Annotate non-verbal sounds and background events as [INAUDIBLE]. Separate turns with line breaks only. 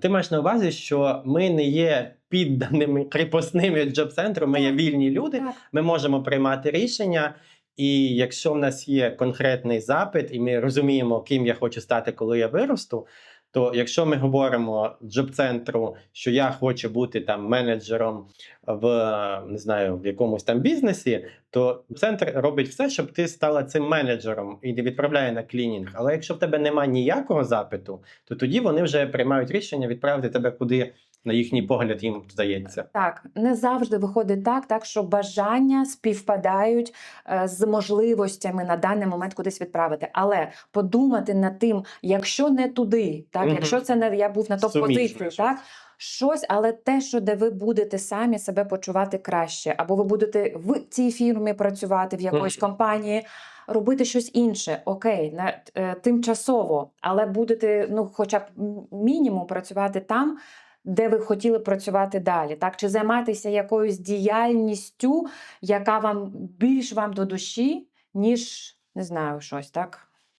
Ти маєш на увазі, що ми не є підданими [LAUGHS] кріпосними джоб-центру, ми є вільні люди, ми можемо приймати рішення. І якщо в нас є конкретний запит, і ми розуміємо, ким я хочу стати, коли я виросту, то якщо ми говоримо джоб-центру, що я хочу бути там менеджером в не знаю, в якомусь там бізнесі, то центр робить все, щоб ти стала цим менеджером і не відправляє на клінінг. Але якщо в тебе немає ніякого запиту, то тоді вони вже приймають рішення відправити тебе куди, на їхній погляд, їм здається.
Так, не завжди виходить так, так що бажання співпадають е, з можливостями на даний момент кудись відправити. Але подумати над тим, якщо не туди, так
Мгм.
якщо це не я був на топ позиції, так щось, але те, що де ви будете самі себе почувати краще, або ви будете в цій фірмі працювати в якоїсь компанії. Робити щось інше, окей, на е, тимчасово, але будете ну, хоча б мінімум працювати там, де ви хотіли працювати далі, так чи займатися якоюсь діяльністю, яка вам більш вам до душі, ніж не знаю, щось так.